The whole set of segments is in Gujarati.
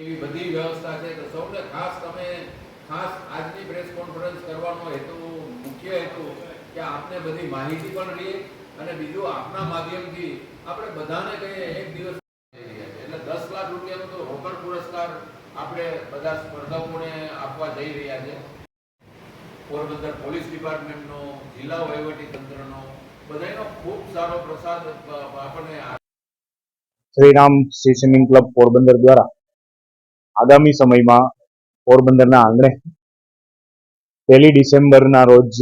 એવી બધી વ્યવસ્થા છે તો સૌને ખાસ તમે ખાસ આજની પ્રેસ કોન્ફરન્સ કરવાનો હેતુ, મુખ્ય હેતુ કે આપને બધી માહિતી પણ રહે અને બીજું આપના માધ્યમથી આપણે બધાને કહીએ, એક દિવસ. એટલે દસ લાખ રૂપિયાનો તો રોકડ પુરસ્કાર આપણે બધા સ્પર્ધકોને આપવા જઈ રહ્યા છે પોરબંદર પોલીસ ડિપાર્ટમેન્ટનો, જિલ્લા વહીવટી તંત્રનો, બધાનો ખૂબ સારો પ્રસાદ આપણને શ્રીરામ શ્રી સ્વિમિંગ ક્લબ પોરબંદર દ્વારા આગામી સમયમાં પોરબંદરના આંગણે પહેલી ડિસેમ્બરના રોજ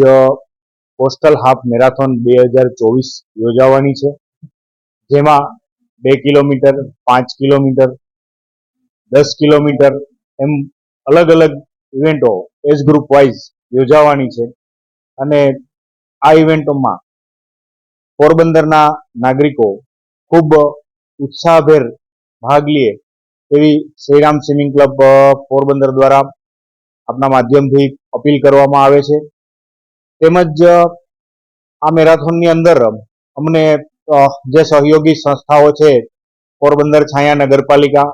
કોસ્ટલ હાફ મેરાથોન બે હજાર ચોવીસ યોજાવાની છે. જેમાં બે કિલોમીટર, પાંચ કિલોમીટર, દસ કિલોમીટર એમ અલગ અલગ ઇવેન્ટો એજ ગ્રુપ વાઇઝ યોજાવાની છે. અને આ ઇવેન્ટોમાં પોરબંદરના નાગરિકો ખૂબ ઉત્સાહભેર ભાગ લે એવી શ્રીરામ સ્વિમિંગ ક્લબ પોરબંદર દ્વારા આપના માધ્યમથી અપીલ કરવામાં આવે છે. તેમજ આ મેરાથોનની અંદર અમને જે સહયોગી સંસ્થાઓ છે, પોરબંદર છાયા નગરપાલિકા,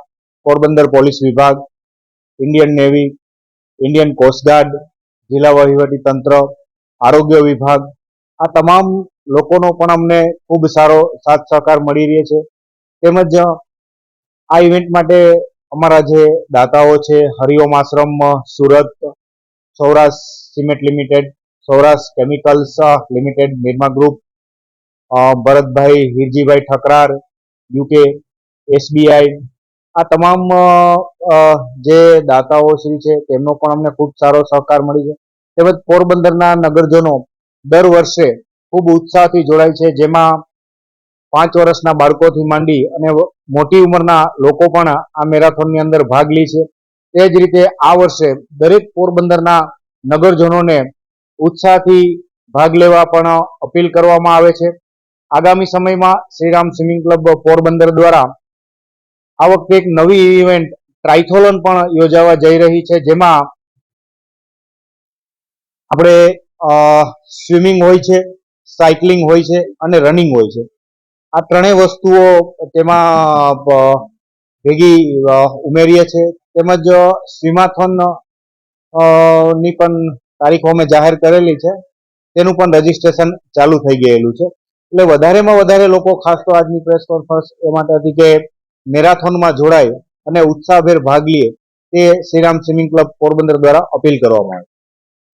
પોરબંદર પોલીસ વિભાગ, ઇન્ડિયન નેવી, ઇન્ડિયન કોસ્ટગાર્ડ જિલ્લા વહીવટી તંત્ર, આરોગ્ય વિભાગ, આ તમામ લોકોનો પણ અમને ખૂબ સારો સાથ સહકાર મળી રહે છે. તેમજ આ ઇવેન્ટ માટે અમારા જે દાતાઓ છે, Hariom Ashram, Surat, Saurashtra cement limited, Saurashtra chemicals limited Nirma group Bharatbhai, Hirjibhai Thakrar UK SBI આ તમામ જે દાતાઓ શ્રી છે, તેમનો પણ અમને ખૂબ સારો સહકાર મળી છે. તેમજ પોરબંદરના નગરજનો દર વર્ષે ખૂબ ઉત્સાહથી જોડાય છે, જેમાં પાંચ વર્ષના બાળકોથી માંડી અને મોટી ઉંમરના લોકો પણ આ મેરાથોનની અંદર ભાગ લે છે. તે જ રીતે આ વર્ષે દરેક પોરબંદરના નગરજનોને ઉત્સાહથી ભાગ લેવા પણ અપીલ કરવામાં આવે છે. આગામી સમયમાં શ્રીરામ સ્વિમિંગ ક્લબ પોરબંદર દ્વારા આ વખતે એક નવી ઇવેન્ટ ટ્રાઇથોલોન પણ યોજાવા જઈ રહી છે, જેમાં આપણે સ્વિમિંગ હોય છે, સાયકલિંગ હોય છે અને રનિંગ હોય છે. આ ત્રણેય વસ્તુઓ તેમાં ભેગી ઉમેરીએ છે. તેમજ સ્વીમાથોનની પણ તારીખો અમે જાહેર કરેલી છે. તેનું પણ રજીસ્ટ્રેશન ચાલુ થઈ ગયેલું છે. એટલે વધારેમાં વધારે લોકો, ખાસ તો આજની પ્રેસ કોન્ફરન્સ, એ માટે હતી કે મેરાથોનમાં જોડાય અને ઉત્સાહભેર ભાગ લે તે શ્રીરામ સ્વિમિંગ ક્લબ પોરબંદર દ્વારા અપીલ કરવામાં આવી.